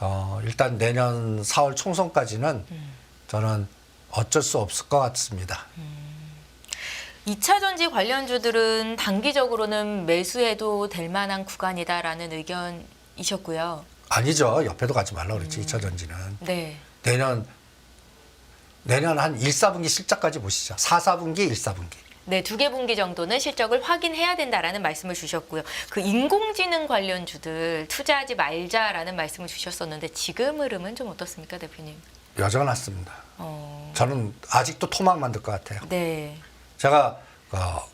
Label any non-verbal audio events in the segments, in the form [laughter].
어, 일단 내년 4월 총선까지는 저는 어쩔 수 없을 것 같습니다. 2차 전지 관련주들은 단기적으로는 매수해도 될 만한 구간이다라는 의견이셨고요. 아니죠. 옆에도 가지 말라 그랬지. 2차 전지는. 네. 내년 내년 한 1, 4분기 실적까지 보시죠. 4, 4분기, 1, 4분기. 네, 두 개 분기 정도는 실적을 확인해야 된다라는 말씀을 주셨고요. 그 인공지능 관련주들 투자하지 말자라는 말씀을 주셨었는데 지금 흐름은 좀 어떻습니까, 대표님? 여전하습니다. 어, 저는 아직도 토막 만들 것 같아요. 네. 제가 어,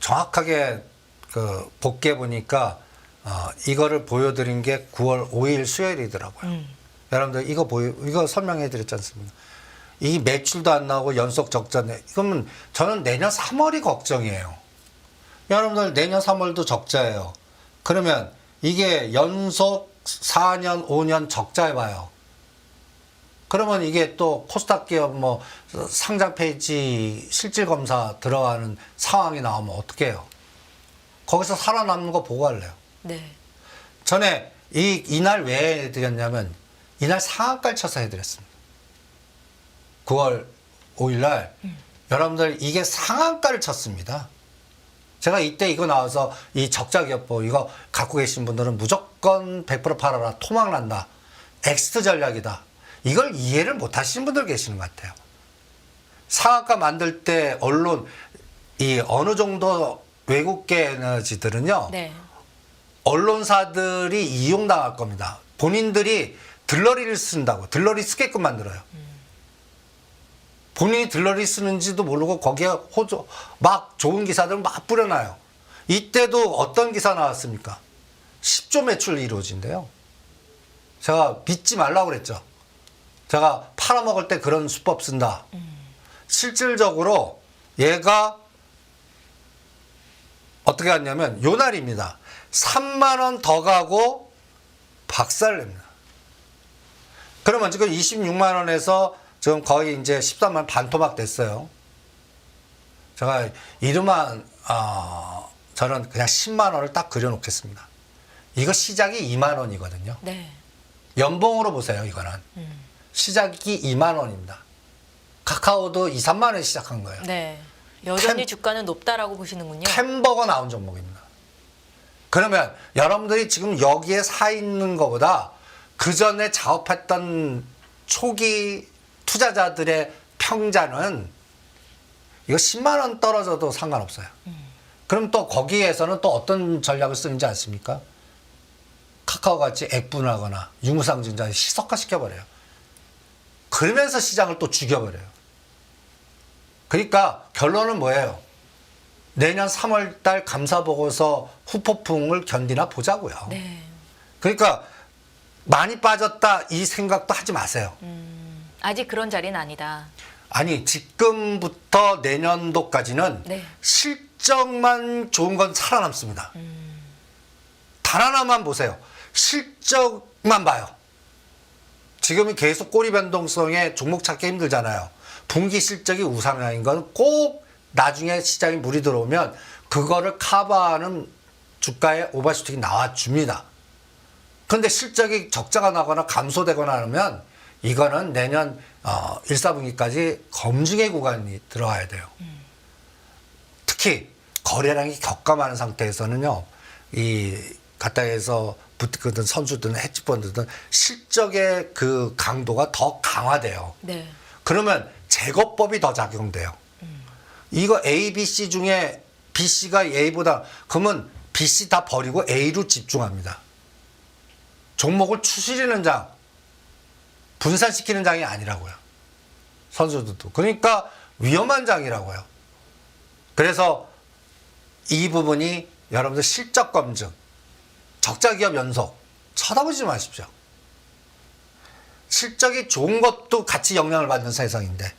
정확하게 그 복귀해 보니까 어, 이거를 보여드린 게 9월 5일 수요일이더라고요. 음. 여러분들 이거 보여 이거 설명해 드렸지 않습니까? 이 매출도 안 나오고 연속 적자네. 이거면 저는 내년 3월이 걱정이에요. 여러분들 내년 3월도 적자예요. 그러면 이게 연속 4년, 5년 적자해 봐요. 그러면 이게 또 코스닥 기업 뭐 상장 페이지 실질 검사 들어가는 상황이 나오면 어떡해요? 거기서 살아남는 거 보고 할래요. 네. 전에 이 이날 왜 해드렸냐면 이날 상한가를 쳐서 해드렸습니다. 9월 5일 날 여러분들 이게 상한가를 쳤습니다. 제가 이때 이거 나와서 이 적자 기업보 이거 갖고 계신 분들은 무조건 100% 팔아라 토막 난다 엑스트 전략이다 이걸 이해를 못 하시는 분들 계시는 것 같아요. 상한가 만들 때 언론 이 어느 정도 외국계 에너지들은요 네. 언론사들이 이용당할 겁니다. 본인들이 들러리를 쓴다고 들러리 쓰게끔 만들어요. 본인이 들러리 쓰는지도 모르고 거기에 호조 막 좋은 기사들 막 뿌려놔요. 이때도 어떤 기사 나왔습니까? 10조 매출 이루어진대요. 제가 믿지 말라고 그랬죠. 제가 팔아먹을 때 그런 수법 쓴다. 실질적으로 얘가 어떻게 했냐면 요 날입니다. 3만 원 더 가고 박살 냅니다. 그러면 지금 26만 원에서 지금 거의 이제 13만 원 반토막 됐어요. 제가 이름만 어, 저는 그냥 10만 원을 딱 그려놓겠습니다. 이거 시작이 2만 원이거든요. 네. 연봉으로 보세요. 이거는 음. 시작이 2만 원입니다. 카카오도 2, 3만 원에 시작한 거예요. 네. 여전히 템- 주가는 높다라고 보시는군요. 햄버거 나온 종목입니다. 그러면 여러분들이 지금 여기에 사 있는 것보다 그 전에 작업했던 초기 투자자들의 평자는 이거 10만 원 떨어져도 상관없어요. 그럼 또 거기에서는 또 어떤 전략을 쓰는지 아십니까? 카카오 같이 액분하거나 유무상증자 시석화 시켜버려요. 그러면서 시장을 또 죽여버려요. 그러니까 결론은 뭐예요? 내년 3월 달 감사 보고서 후폭풍을 견디나 보자고요. 네. 그러니까 많이 빠졌다 이 생각도 하지 마세요. 음, 아직 그런 자리는 아니다. 아니 지금부터 내년도까지는 네. 실적만 좋은 건 살아남습니다. 단 하나만 보세요. 실적만 봐요. 지금이 계속 꼬리 변동성에 종목 찾기 힘들잖아요. 분기 실적이 우상향인 건 꼭 나중에 시장에 물이 들어오면 그거를 커버하는 주가의 오버슈팅이 나와줍니다. 근데 실적이 적자가 나거나 감소되거나 하면 이거는 내년 어, 1, 4분기까지 검증의 구간이 들어가야 돼요. 특히 거래량이 격감하는 상태에서는요, 이 가타에서 부티거든 선수든 헤지펀드든 실적의 그 강도가 더 강화돼요. 네. 그러면 제거법이 더 작용돼요. 이거 A, B, C 중에 B, C가 A보다 그러면 B, C 다 버리고 A로 집중합니다. 종목을 추스리는 장, 분산시키는 장이 아니라고요. 선수들도. 그러니까 위험한 장이라고요. 그래서 이 부분이 여러분들 실적 검증, 적자 기업 연속 쳐다보지 마십시오. 실적이 좋은 것도 같이 영향을 받는 세상인데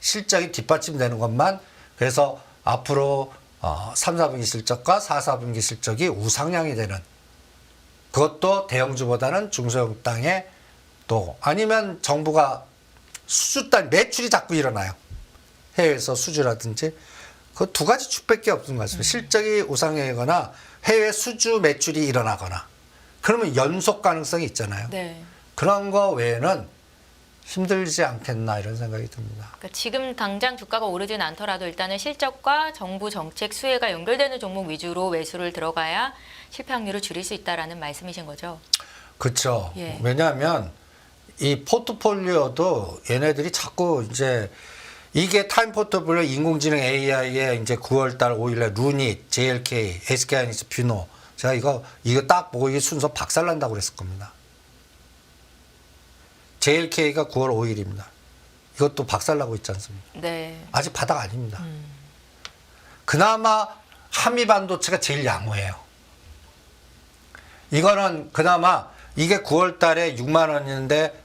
실적이 뒷받침되는 것만 그래서 앞으로 어, 3, 4분기 실적과 4, 4분기 실적이 우상향이 되는 그것도 대형주보다는 중소형 땅에 또 아니면 정부가 수주 단 매출이 자꾸 일어나요. 해외에서 수주라든지 그 두 가지 축밖에 없는 것 같습니다. 실적이 우상향이거나 해외 수주 매출이 일어나거나 그러면 연속 가능성이 있잖아요. 네. 그런 거 외에는 힘들지 않겠나 이런 생각이 듭니다. 그러니까 지금 당장 주가가 오르진 않더라도 일단은 실적과 정부 정책 수혜가 연결되는 종목 위주로 매수를 들어가야 실패 확률을 줄일 수 있다라는 말씀이신 거죠. 그렇죠. 예. 왜냐하면 이 포트폴리오도 얘네들이 자꾸 이제 이게 타임 포트폴리오 인공지능 AI의 이제 9월달 5일에 루닛, JLK, SK하이닉스, 뷰노 제가 이거 이거 딱 보고 이게 순서 박살난다고 그랬을 겁니다. JLK가 9월 5일입니다. 이것도 박살나고 있지 않습니까? 네. 아직 바닥 아닙니다. 그나마 한미 반도체가 제일 양호해요. 이거는 그나마 이게 9월 달에 6만 원인데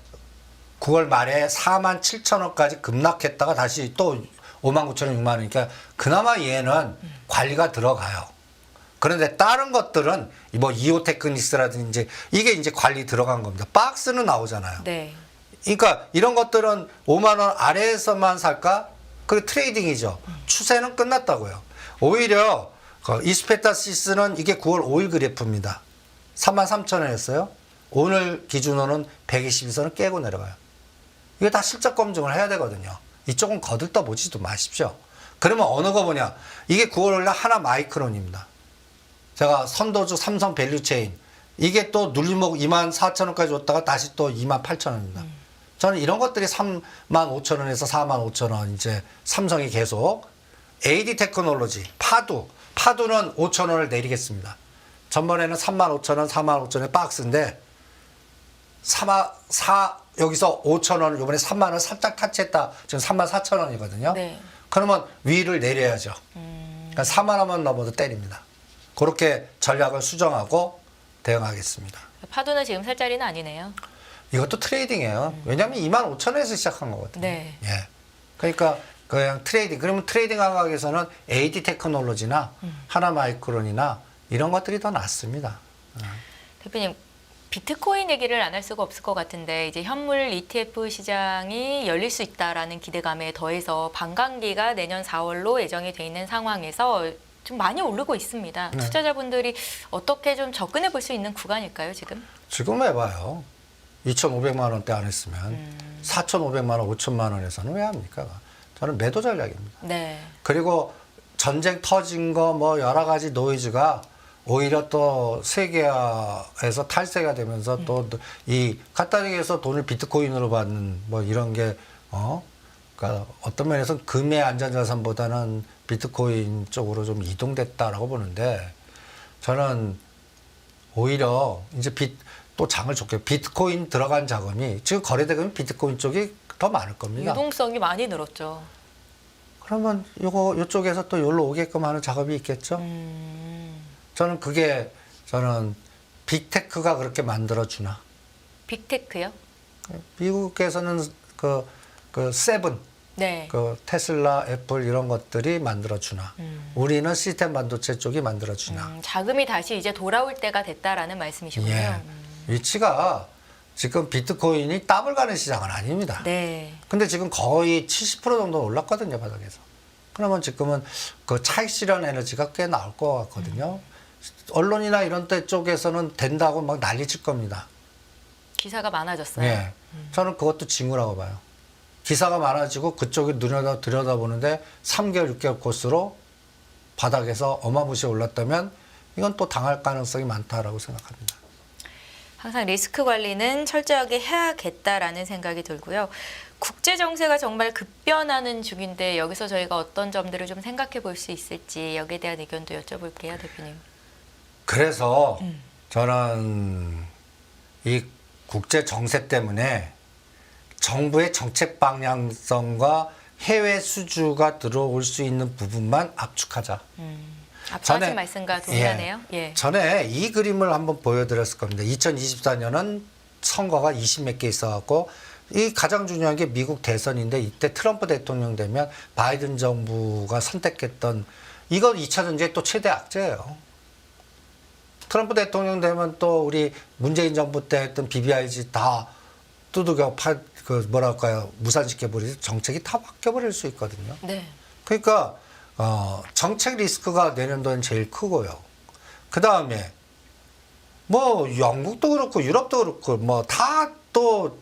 9월 말에 4만 7천 원까지 급락했다가 다시 또 5만 9천 원, 6만 원이니까 그나마 얘는 관리가 들어가요. 그런데 다른 것들은 뭐 이오테크니스라든지 이게 이제 관리 들어간 겁니다. 박스는 나오잖아요. 네. 그러니까 이런 것들은 5만 원 아래에서만 살까? 그 트레이딩이죠. 추세는 끝났다고요. 오히려 그 이스페타시스는 이게 9월 5일 그래프입니다. 3만 3천 원이었어요. 오늘 기준으로는 122선을 깨고 내려가요. 이게 다 실적 검증을 해야 되거든요. 이쪽은 거들떠 보지도 마십시오. 그러면 어느 거 보냐? 이게 9월 날 하나 마이크론입니다. 제가 선도주 삼성 밸류체인 이게 또 눌림목 2만 4천 원까지 왔다가 다시 또 2만 8천 원입니다. 저는 이런 것들이 3만 5천 원에서 4만 5천 원 이제 삼성이 계속 AD 테크놀로지 파두 파두는 5천 원을 내리겠습니다. 전번에는 3만 5천 원, 4만 5천 원의 박스인데 4만 4 여기서 5천 원 이번에 3만 원 살짝 타치했다. 지금 3만 4천 원이거든요. 네. 그러면 위를 내려야죠. 그러니까 4만 원만 넘어도 때립니다. 그렇게 전략을 수정하고 대응하겠습니다. 파도는 지금 살 자리는 아니네요. 이것도 트레이딩이에요. 왜냐하면 2만 5천 원에서 시작한 거거든요. 네. 예. 그러니까 그냥 트레이딩. 그러면 트레이딩 감각에서는 AD 테크놀로지나 하나마이크론이나 이런 것들이 더 낫습니다. 대표님 비트코인 얘기를 안 할 수가 없을 것 같은데 이제 현물 ETF 시장이 열릴 수 있다라는 기대감에 더해서 반감기가 내년 4월로 예정이 돼 있는 상황에서 좀 많이 오르고 있습니다. 네. 투자자분들이 어떻게 좀 접근해 볼 수 있는 구간일까요, 지금? 지금 해봐요. 2,500만 원대 안 했으면 음. 4,500만 원, 5천만 원에서는 왜 합니까? 저는 매도 전략입니다. 네. 그리고 전쟁 터진 거 뭐 여러 가지 노이즈가 오히려 또 세계화에서 탈세가 되면서 또 이 카타르에서 돈을 비트코인으로 받는 뭐 이런 게 어? 그러니까 어떤 면에서 금의 안전자산보다는 비트코인 쪽으로 좀 이동됐다라고 보는데 저는 오히려 이제 비, 또 장을 좋게 비트코인 들어간 자금이 지금 거래대금이 비트코인 쪽이 더 많을 겁니다. 유동성이 많이 늘었죠. 그러면 요거 요쪽에서 또 여기로 오게끔 하는 작업이 있겠죠. 음, 저는 그게 저는 빅테크가 그렇게 만들어 주나. 빅테크요? 미국에서는 그, 그 세븐, 네. 그 테슬라, 애플 이런 것들이 만들어 주나. 음. 우리는 시스템 반도체 쪽이 만들어 주나. 음, 자금이 다시 이제 돌아올 때가 됐다라는 말씀이시군요. 예. 음. 위치가 지금 비트코인이 더블 가는 시장은 아닙니다. 네. 근데 지금 거의 70% 정도 올랐거든요, 바닥에서. 그러면 지금은 그 차익 실현 에너지가 꽤 나올 것 같거든요. 언론이나 이런 데 쪽에서는 된다고 막 난리칠 겁니다. 기사가 많아졌어요. 예. 저는 그것도 징후라고 봐요. 기사가 많아지고 그쪽에 들여다, 들여다보는데 3개월, 6개월 코스로 바닥에서 어마무시 올랐다면 이건 또 당할 가능성이 많다라고 생각합니다. 항상 리스크 관리는 철저하게 해야겠다라는 생각이 들고요. 국제 정세가 정말 급변하는 중인데 여기서 저희가 어떤 점들을 좀 생각해 볼 수 있을지 여기에 대한 의견도 여쭤볼게요, 대표님. 그래서 저는 이 국제 정세 때문에 정부의 정책 방향성과 해외 수주가 들어올 수 있는 부분만 압축하자. 앞서 전에- 말씀과 동일하네요. 예. 전에 이 그림을 한번 보여드렸을 겁니다. 2024년은 선거가 20몇 개 있어갖고 이 가장 중요한 게 미국 대선인데 이때 트럼프 대통령 되면 바이든 정부가 선택했던 이건 2차 전쟁의 또 최대 악재예요. 트럼프 대통령 되면 또 우리 문재인 정부 때 했던 BBIG 다 두들겨 파, 그 뭐랄까요 무산시켜버리지 정책이 다 바뀌어버릴 수 있거든요. 네. 그러니까 어, 정책 리스크가 내년도엔 제일 크고요. 그 다음에 뭐 영국도 그렇고 유럽도 그렇고 뭐 다 또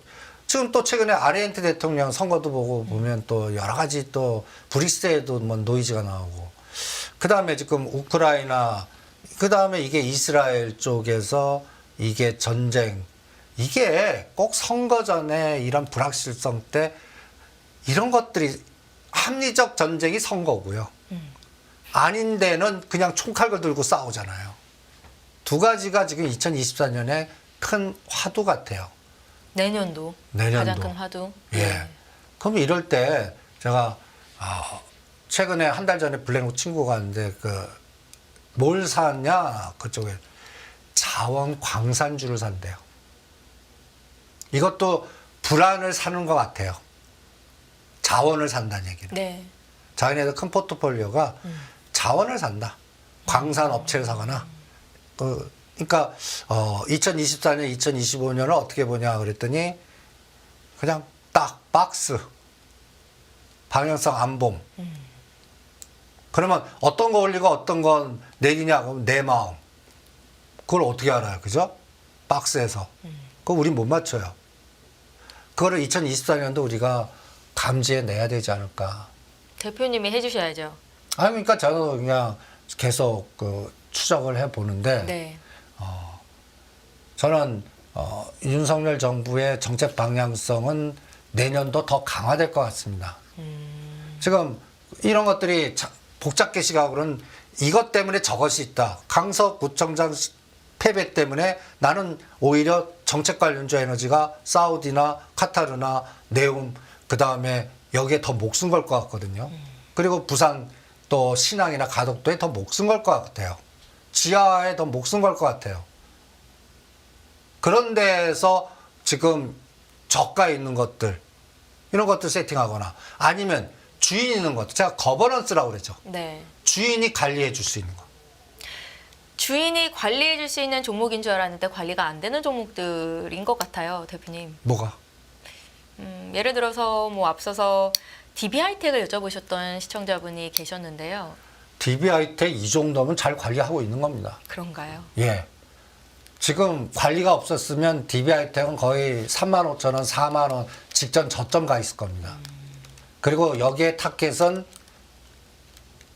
지금 또 최근에 아르헨티 대통령 선거도 보고 보면 또 여러 가지 또 브릭스에도 뭐 노이즈가 나오고 그 다음에 지금 우크라이나 그 다음에 이게 이스라엘 쪽에서 이게 전쟁 이게 꼭 선거 전에 이런 불확실성 때 이런 것들이 합리적 전쟁이 선거고요. 아닌 데는 그냥 총칼을 들고 싸우잖아요. 두 가지가 지금 2024년에 큰 화두 같아요. 내년도, 내년도. 가장 큰 화두. 예. 그럼 이럴 때 제가 아, 최근에 한 달 전에 블랙록 친구가 왔는데 그 뭘 샀냐 그쪽에 자원 광산주를 산대요. 이것도 불안을 사는 것 같아요. 자원을 산다는 얘기를. 네. 자기네들 큰 포트폴리오가 자원을 산다. 광산 업체를 사거나. 그, 그러니까 어, 2024년, 2025년을 어떻게 보냐 그랬더니 그냥 딱 박스 방향성 안 봄. 그러면 어떤 거 올리고 어떤 건 내리냐 그러면 내 마음. 그걸 어떻게 알아요, 그죠? 박스에서. 그거 우린 못 맞춰요. 그거를 2024년도 우리가 감지해 내야 되지 않을까. 대표님이 해주셔야죠. 아니 그러니까 저는 그냥 계속 그 추적을 해 보는데 네. 저는 어, 윤석열 정부의 정책 방향성은 내년도 더 강화될 것 같습니다. 지금 이런 것들이 자- 복잡게 시각으로는 이것 때문에 저것이 있다. 강서구청장 시- 패배 때문에 나는 오히려 정책 관련주 에너지가 사우디나 카타르나 네움 그 다음에 여기에 더 목숨 걸 것 같거든요. 그리고 부산 또 신항이나 가덕도에 더 목숨 걸 것 같아요. 지하에 더 목숨 걸 것 같아요. 그런 데에서 지금 저가 있는 것들 이런 것들 세팅하거나 아니면 주인 있는 것들 제가 거버넌스라고 그랬죠. 네. 주인이 관리해 줄 수 있는 거. 주인이 관리해 줄 수 있는 종목인 줄 알았는데 관리가 안 되는 종목들인 것 같아요, 대표님. 뭐가? 음, 예를 들어서 뭐 앞서서 DB하이텍을 여쭤보셨던 시청자분이 계셨는데요. DBIT 이 정도면 잘 관리하고 있는 겁니다. 그런가요? 예. 지금 관리가 없었으면 DBI텍은 거의 3만 5천 원, 4만 원 직전 저점 가 있을 겁니다. 그리고 여기에 타켓은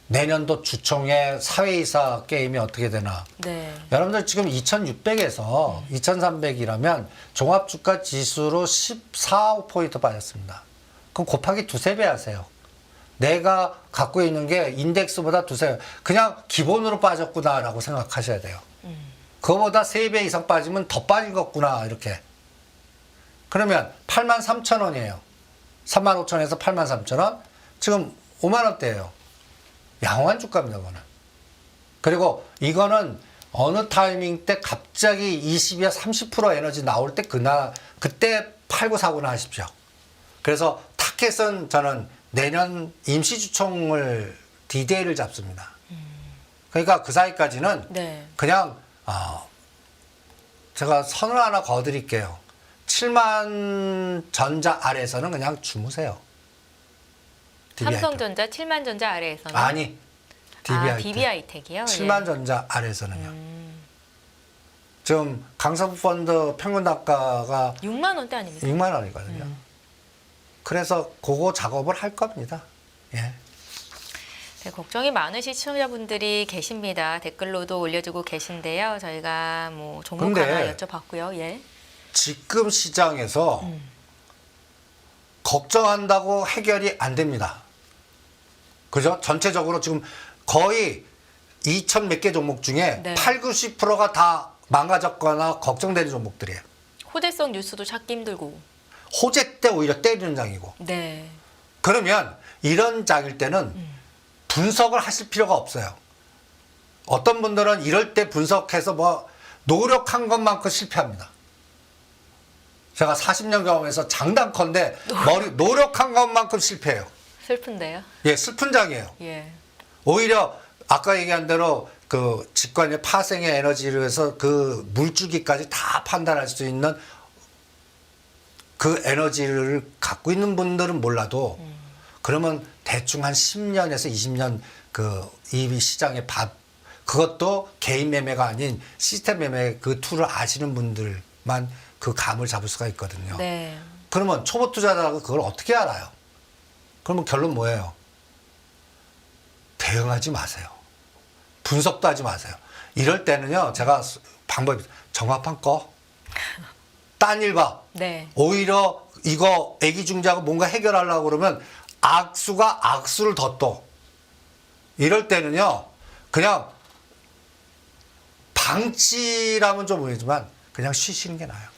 내년도 주총의 사회이사 게임이 어떻게 되나. 네. 여러분들 지금 2600에서 2300이라면 종합주가 지수로 14포인트 빠졌습니다. 그럼 곱하기 두세 배 하세요. 내가 갖고 있는 게 인덱스보다 두세 배. 그냥 기본으로 빠졌구나라고 생각하셔야 돼요. 그거보다 세 배 이상 빠지면 더 빠진 거구나, 이렇게. 그러면 8만 3천 원이에요. 3만 5천에서 8만 3천 원. 지금 5만 원대예요. 양호한 주가입니다, 그거는. 그리고 이거는 어느 타이밍 때 갑자기 20이야 30% 에너지 나올 때 그날 그때 팔고 사고나 하십시오. 그래서 타켓은 저는 내년 임시주총을 디데이를 잡습니다. 그러니까 그 사이까지는 네. 그냥 어, 제가 선을 하나 거드릴게요. 7만 전자 아래에서는 그냥 주무세요. DBI 때. 삼성전자, 7만 전자 아래에서는 아니 DBI 아, 때. DB하이텍이요. 7만 예. 전자 아래에서는요. 음, 지금 강서구 펀드 평균 단가가 6만 원대 아닙니까? 6만 원이거든요. 음. 그래서 그거 작업을 할 겁니다. 예. 네, 걱정이 많으신 시청자분들이 계십니다. 댓글로도 올려주고 계신데요. 저희가 뭐 종목 근데 하나 여쭤봤고요. 예. 지금 시장에서 음. 걱정한다고 해결이 안 됩니다. 그죠? 전체적으로 지금 거의 2천 몇 개 종목 중에 네. 8, 90%가 다 망가졌거나 걱정되는 종목들이에요. 호재성 뉴스도 찾기 힘들고. 호재 때 오히려 때리는 장이고. 네. 그러면 이런 장일 때는 분석을 하실 필요가 없어요. 어떤 분들은 이럴 때 분석해서 뭐 노력한 것만큼 실패합니다. 제가 40년 경험해서 장단컨대 머리 노력한 것만큼 실패해요. 슬픈데요. 예, 슬픈 장이에요. 예. 오히려 아까 얘기한 대로 그 직관의 파생의 에너지를 해서 그 물줄기까지 다 판단할 수 있는 그 에너지를 갖고 있는 분들은 몰라도 그러면 대충 한 10년에서 20년 그이 시장의 밥 그것도 개인 매매가 아닌 시스템 매매 그 툴을 아시는 분들만 그그 감을 잡을 수가 있거든요. 네. 그러면 초보 투자자가 그걸 어떻게 알아요? 그러면 결론 뭐예요? 대응하지 마세요. 분석도 하지 마세요. 이럴 때는요, 제가 수- 방법이 정화판 꺼. [laughs] 딴일 봐. 네. 오히려 이거 애기 중자가 뭔가 해결하려고 그러면 악수가 악수를 더 떠. 이럴 때는요, 그냥 방치라면 좀 모르지만 그냥 쉬시는 게 나아요.